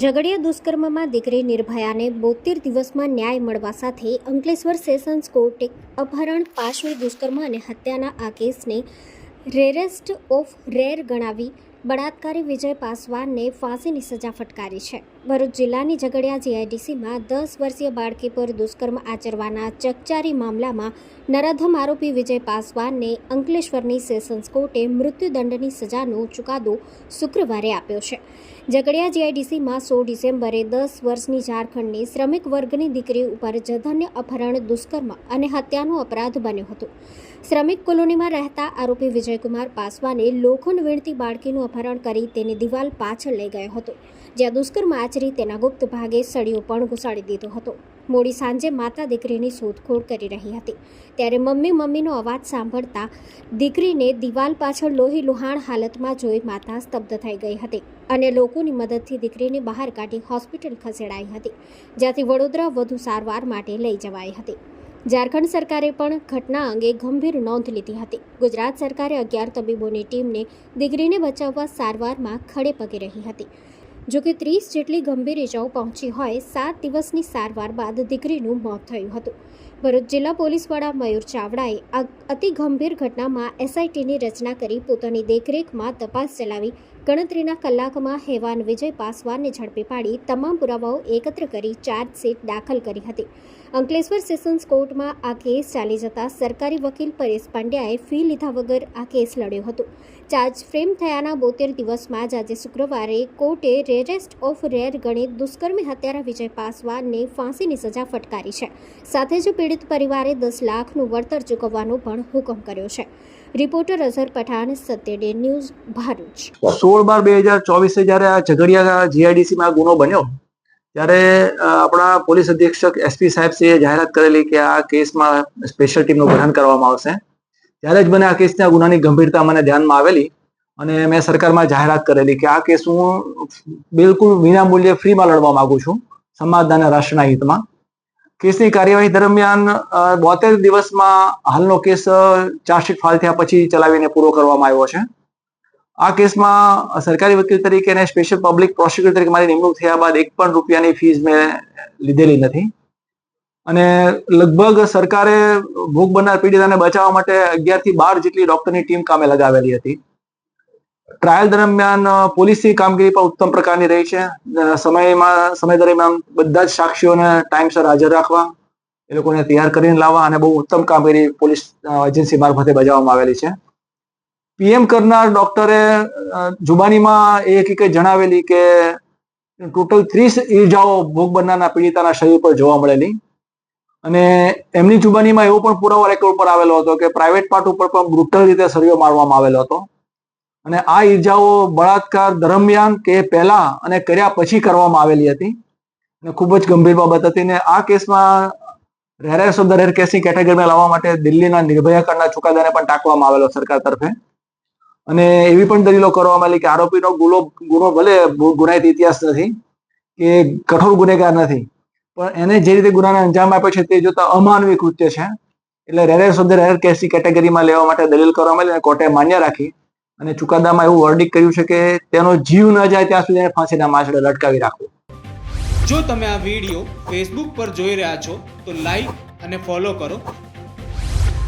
ઝઘડિયા દુષ્કર્મમાં દીકરી નિર્ભયાને બોતેર દિવસમાં ન્યાય મળવા સાથે અંકલેશ્વર સેશન્સ કોર્ટે અપહરણ પાશવી દુષ્કર્મ અને હત્યાના આ કેસને રેરેસ્ટ ઓફ રેર ગણાવી બળાત્કારી વિજય પાસવાનને ફાંસીની સજા ફટકારી છે. ભરૂચ જિલ્લાની ઝઘડિયા જીઆઈડીસીમાં દસ વર્ષીય બાળકી પર દુષ્કર્મ આચરવાના ચકચારી મામલામાં નરાધમ આરોપી વિજય પાસવાનને અંકલેશ્વરની સેશન્સ કોર્ટે મૃત્યુદંડની સજાનો ચુકાદો શુક્રવારે આપ્યો છે. ઝઘડિયા જીઆઈડીસીમાં સો ડિસેમ્બરે દસ વર્ષની ઝારખંડની શ્રમિક વર્ગની દીકરી ઉપર જધન્ય અપહરણ, દુષ્કર્મ અને હત્યાનો અપરાધ બન્યો હતો. શ્રમિક કોલોનીમાં રહેતા આરોપી વિજયકુમાર પાસવાને લોખંડ વીણતી બાળકીનું અપહરણ કરી તેની દિવાલ પાછળ લઈ ગયો હતો, જ્યાં દુષ્કર્મ આચરી તેના ગુપ્ત ભાગે સળિયો પણ ઘુસાડી દીધો હતો. મોડી સાંજે માતા દીકરીની શોધખોળ કરી રહી હતી. ત્યારે મમ્મી મમ્મીનો અવાજ સાંભળતા દીકરીને દિવાલ પાછળ લોહી લુહાણ હાલતમાં જોઈ માતા સ્તબ્ધ થઈ ગઈ હતી અને લોકોની મદદથી દીકરીને બહાર કાઢી હોસ્પિટલ ખસેડાઈ હતી, જ્યાંથી વડોદરા વધુ સારવાર માટે લઈ જવાઈ હતી. ઝારખંડ સરકારે પણ ઘટના અંગે ગંભીર નોંધ લીધી હતી. ગુજરાત સરકારે અગિયાર તબીબોની ટીમને દીકરીને બચાવવા સારવારમાં ખડે પગે રહી હતી. જોકે ત્રીસ જેટલી ગંભીર ઇજાઓ પહોંચી હોય, સાત દિવસની સારવાર બાદ દીકરીનું મોત થયું હતું. ભરૂચ જિલ્લા પોલીસ વડા મયુર ચાવડાએ આ અતિ ગંભીર ઘટનામાં એસઆઈટીની રચના કરી પોતાની દેખરેખમાં તપાસ ચલાવી ગણતરીના કલાકમાં હેવાન વિજય પાસવાનને ઝડપી પાડી તમામ પુરાવાઓ એકત્ર કરી ચાર્જશીટ દાખલ કરી હતી. અંકલેશ્વર સેશન્સ કોર્ટમાં આ કેસ ચાલી જતા સરકારી વકીલ પરેશ પાંડ્યાએ ફી લીધા વગર આ કેસ લડ્યો હતો. ચાર્જ ફ્રેમ થયાના બોતેર દિવસમાં જ આજે શુક્રવારે કોર્ટે રેરેસ્ટ ઓફ રેર ગણિત દુષ્કર્મી હત્યારા વિજય પાસવાનને ફાંસીની સજા ફટકારી છે. સાથે જ પીડિત પરિવારે દસ લાખનું વળતર ચૂકવવાનો પણ હુકમ કર્યો છે. Reporter Azhar Pathan, Satyaday news Bharuch. સોળ બાર બે હજાર ચોવીસે જ્યારે આ ઝઘડિયા જીઆઈડીસીમાં ગુનો બન્યો, ત્યારે આપણા પોલીસ અધિક્ષક એસપી સાહેબ શ્રીએ જાહેરાત કરેલી કે આ કેસમાં સ્પેશિયલ ટીમનું ગઠન કરવામાં આવશે. ત્યારે જ મને આ કેસના ગુનાની ગંભીરતા મને ધ્યાનમાં આવેલી અને મેં સરકારમાં જાહેરાત કરેલી કે આ કેસ હું બિલકુલ વિનામૂલ્યે ફ્રીમાં લડવા માંગુ છું સમાજના અને રાષ્ટ્રના હિતમાં. કેસની કાર્યવાહી દરમિયાન બોતેર દિવસમાં હાલનો કેસ ચાર્જશીટ ફાઇલ થયા પછી ચલાવીને પૂરો કરવામાં આવ્યો છે. આ કેસમાં સરકારી વકીલ તરીકે અને સ્પેશિયલ પબ્લિક પ્રોસિક્યુટર તરીકે મારી નિમણૂક થયા બાદ એક પણ રૂપિયાની ફીસ મેં લીધેલી નથી. અને લગભગ સરકારે ભોગ બનનાર પીડિતાને બચાવવા માટે અગિયારથી બાર જેટલી ડોક્ટરની ટીમ કામે લગાવેલી હતી. ટ્રાયલ દરમિયાન પોલીસની કામગીરી પણ ઉત્તમ પ્રકારની રહી છે. સમયમાં, સમય દરમિયાન બધા જ સાક્ષીઓને ટાઈમસર હાજર રાખવા, એ લોકોને તૈયાર કરીને લાવવા અને બહુ ઉત્તમ કામગીરી પોલીસ એજન્સી મારફતે બજાવવામાં આવેલી છે. પીએમ કરનાર ડોક્ટરે જુબાનીમાં એ હકીકત જણાવેલી કે ટોટલ ત્રીસ ઈજાઓ ભોગ બનનારના પીડિતાના શરીર પર જોવા મળેલી. અને એમની જુબાનીમાં એવો પણ પુરાવો રેકોર્ડ પર આવેલો હતો કે પ્રાઇવેટ પાર્ટ ઉપર પણ બ્રુટલ રીતે સળિયો મારવામાં આવેલો હતો. અને આ ઈજાઓ બળાત્કાર દરમિયાન કે પહેલા અને કર્યા પછી કરવામાં આવેલી હતી. અને ખૂબ જ ગંભીર બાબત હતી ને આ કેસમાં રેરેસ ઓફ ધ રેર કેસની કેટેગરીમાં લાવવા માટે દિલ્હીના નિર્ભયા કાંડના ચુકાદાને પણ ટાંકવામાં આવેલો સરકાર તરફે. અને એવી પણ દલીલો કરવામાં આવી કે આરોપીનો ગુનો ગુનો ભલે ગુનાહિત ઇતિહાસ નથી, કે કઠોર ગુનેગાર નથી, પણ એને જે રીતે ગુનાને અંજામ આપ્યો છે તે જોતા અમાનવી કૃત્ય છે. એટલે રેરેર ઓફ રેરેર રેર કેસની કેટેગરીમાં લેવા માટે દલીલ કરવામાં આવી અને કોર્ટે માન્ય રાખી અને ચુકાદામાં એવું વર્ડિક કર્યું છે કે તેનો જીવ ન જાય ત્યાં સુધી ફાંસીના માછડે લટકાવી રાખવું. જો તમે આ વીડિયો ફેસબુક પર જોઈ રહ્યા છો, તો લાઈક અને ફોલો કરો.